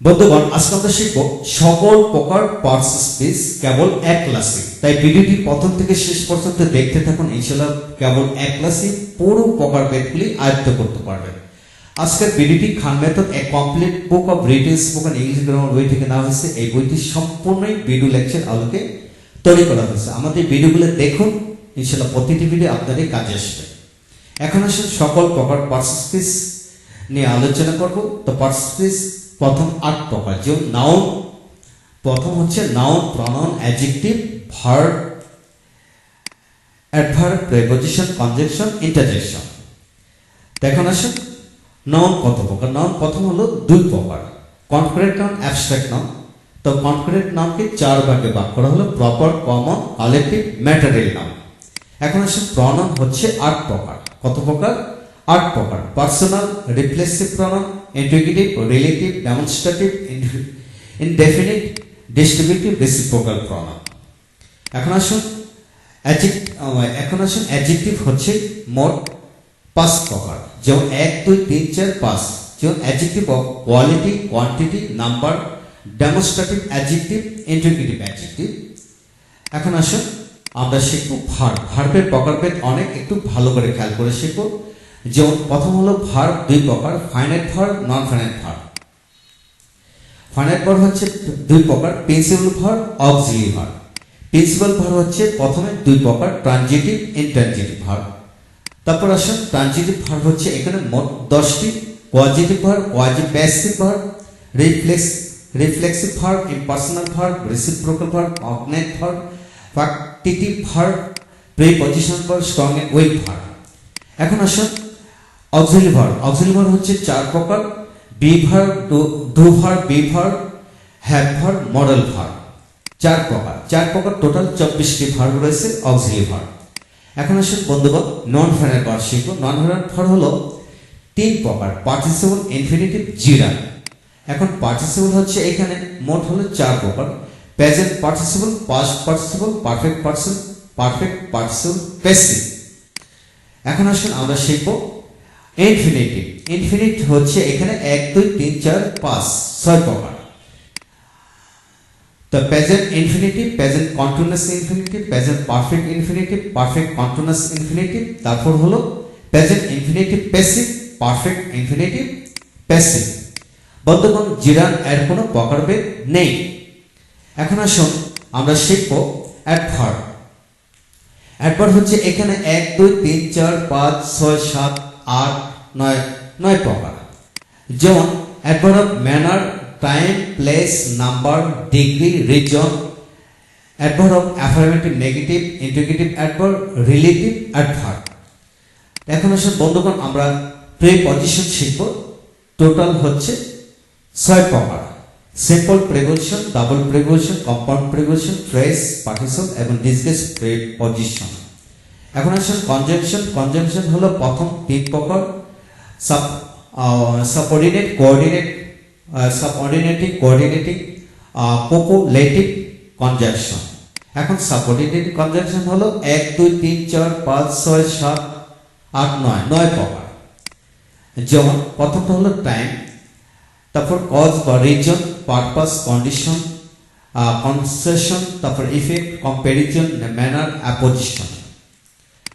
বন্ধুগণ আজকে আমরা শিখব সকল প্রকার পার্টস স্পেস কেবল এক ক্লাসে তাই ভিডিওটি প্রথম থেকে শেষ পর্যন্ত দেখতে থাকুন ইনশাল্লাহ কেবল এক ক্লাসে পুরো প্রকার বেদগুলি আয়ত্ত করতে পারবেন। আজকের ভিডিওটি Khan method a complete book of written spoken English grammar বই থেকে নেওয়া হয়েছে। এই বইটি সম্পূর্ণই ভিডিও লেকচার আলোকে তৈরি করা হয়েছে। আমাদের ভিডিওগুলো দেখুন ইনশাল্লাহ প্রতিটি ভিডিও আপনাদের কাজে আসবে। এখন আসুন সকল প্রকার পার্সেসপিস নিয়ে আলোচনা করব। তো পার্সেসপিস প্রথম আট প্রকার যেমন নাউন প্রথম হচ্ছে noun pronoun adjective verb adverb preposition conjunction interjection দেখুন, আসুন। নাউন কত প্রকার? নাউন প্রথম হলো দুই প্রকার। কনক্রিট নাউন অ্যাবস্ট্রাক্ট নাউন তো কনক্রিট নাউনকে চার ভাগে ভাগ করা হলো proper common collective material noun এখন আসুন প্রনাউন হচ্ছে আট প্রকার। কত প্রকার? আট প্রকার personal reflexive pronoun interrogative relative demonstrative indefinite distributive reciprocal pronoun এখন আসুন এখন আসুন অ্যাডজেক্টিভ হচ্ছে মোট পাঁচ প্রকার যেমন এক, দুই, তিন, চার, পাঁচ। যেমন adjective of quality quantity number demonstrative adjective interrogative adjective এখন আসুন, আমরা শিখব ভার্ব ভার্বের প্রকারভেদ অনেক একটু ভালো করে খেয়াল করে শিখব। যেমন প্রথম হলো ভার্ব দুই প্রকার finite verb non finite verb finite verb হচ্ছে দুই প্রকার principal verb auxiliary verb principal verb হচ্ছে প্রথমে দুই প্রকার ট্রানজিটিভ ইনট্রানজিটিভ ভার্ব তারপর আসুন ট্রানজিটিভ ভার্ব হচ্ছে এখানে মোট দশটি causative verb quasi passive verb reflex reflexive verb impersonal verb reciprocal verb cognate verb factitive verb preposition verb strong and weak verb এখন আসুন অক্সিলি ভার্ব হচ্ছে চার প্রকার। Be verb do verb be verb modal verb চার প্রকার। চার প্রকার total চব্বিশটি ভার্ব রয়েছে অক্সিলি এখন আসুন বন্ধুগণ নন ফাইনাল ভার্ব শিখব। নন ফাইনাল ভার্ব হলো তিন প্রকার। পার্টিসিপল ইনফিনিটিভ জিরা এখন পার্টিসিপল হচ্ছে এখানে মোট হলো চার প্রকার। Present participle past participle perfect person perfect participle passive এখন আসুন আমরা শিখব ইনফিনিটিভ ইনফিনিট হচ্ছে এখানে এক, দুই, তিন, চার, পাঁচ, ছয় প্রকার। তো present infinitive present continuous infinitive present perfect infinitive perfect continuous infinitive তারপর হলো present infinitive passive perfect infinitive passive বন্ধুগণ জিরান এর কোনো প্রকারভেদ নেই। এখন আসুন আমরা শিখব অ্যাডভার্ব অ্যাডভার্ব হচ্ছে এখানে এক, দুই, তিন, চার, পাঁচ, ছয়, সাত, আট নয় নয় প্রকার। যেমন, adverb of manner, time, place, number, degree, reason. Adverb of affirmative, negative, interrogative adverb, relative adverb. এখন আসুন বন্ধুগণ, আমরা প্রিপজিশন শিখব। টোটাল হচ্ছে ছয় প্রকার। Simple preposition, double preposition, compound preposition phrase participle এবং ডিসগেস প্রিপজিশন। এখন আসুন কনজাংশন। কনজাংশন হলো প্রথম তিন প্রকার। Sub subordinate coordinate subordinating coordinating copulative conjunction এখন সাবঅর্ডিনেট কনজাংশন হলো এক, দুই, তিন, চার, পাঁচ, ছয়, সাত, আট, নয় নয় প্রকার যেমন প্রথমটা হলো টাইম তারপর কজ বা রিজন পারপাস কন্ডিশন কনসেশন তারপর ইফেক্ট কম্প্যারিজন ম্যানার অ্যাপোজিশন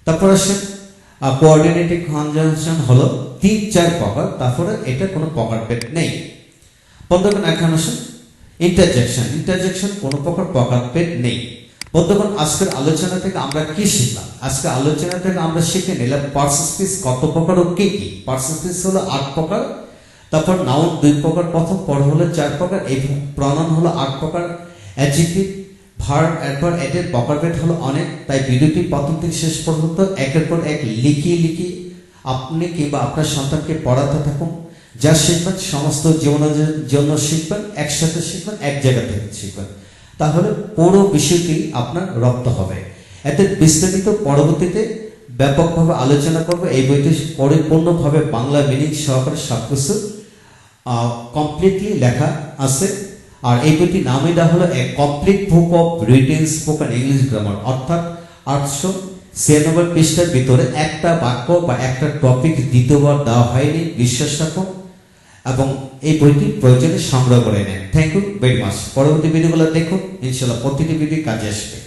তারপর আসেন কোঅর্ডিনেটিভ কনজাংশন হলো তিন চার প্রকার তারপরে এটা কোনো প্রকারভেদ নেই। বন্ধুগণ, এখন আসেন। ইন্টারজেকশন ইন্টারজেকশন কোনো প্রকার পেট নেই। বন্ধুগণ, আজকের আলোচনা থেকে আমরা কি শিখলাম? আজকের আলোচনা থেকে আমরা শিখে নিলাম পার্সেসপিস কত প্রকার ও কি কি। পার্সেসপিস হলো আট প্রকার, তারপর নাউন দুই প্রকার, প্রথম পর হলো চার প্রকার, এই প্রনাউন হলো আট প্রকার অ্যাডজেক্টিভ ভার্ব এরপর এদের প্রকারভেদ হলো অনেক, তাই ভিডিওটি প্রথম থেকে শেষ পর্যন্ত একের পর এক লিখিয়ে লিখিয়ে আপনি কিংবা আপনার সন্তানকে পড়াতে থাকুন। যা শিখবেন, সমস্ত জীবনের জন্য শিখবেন, একসাথে শিখবেন, এক জায়গা থেকে শিখবেন। তাহলে পুরো বিষয়টি আপনার রপ্ত হবে। এতে বিস্তারিত পরবর্তীতে ব্যাপকভাবে আলোচনা করবে। এই বইটি পরিপূর্ণভাবে বাংলা মিনিং সহকারে সবকিছু কমপ্লিটলি লেখা আছে। আর এই বইটির নামে দেওয়া হলো a complete book of written spoken English grammar অর্থাৎ আটশো ছিয়ানব্বই পৃষ্ঠার ভিতরে একটা বাক্য বা একটা টপিক দ্বিতীয়বার দেওয়া হয়নি, বিশ্বাস রাখো, এবং এই বইটি প্রয়োজনে সংগ্রহ করে নেন। থ্যাংক ইউ ভেরি মাচ পরবর্তী ভিডিওগুলো দেখুন ইনশাল্লাহ প্রতিটি ভিডিও কাজে আসবে।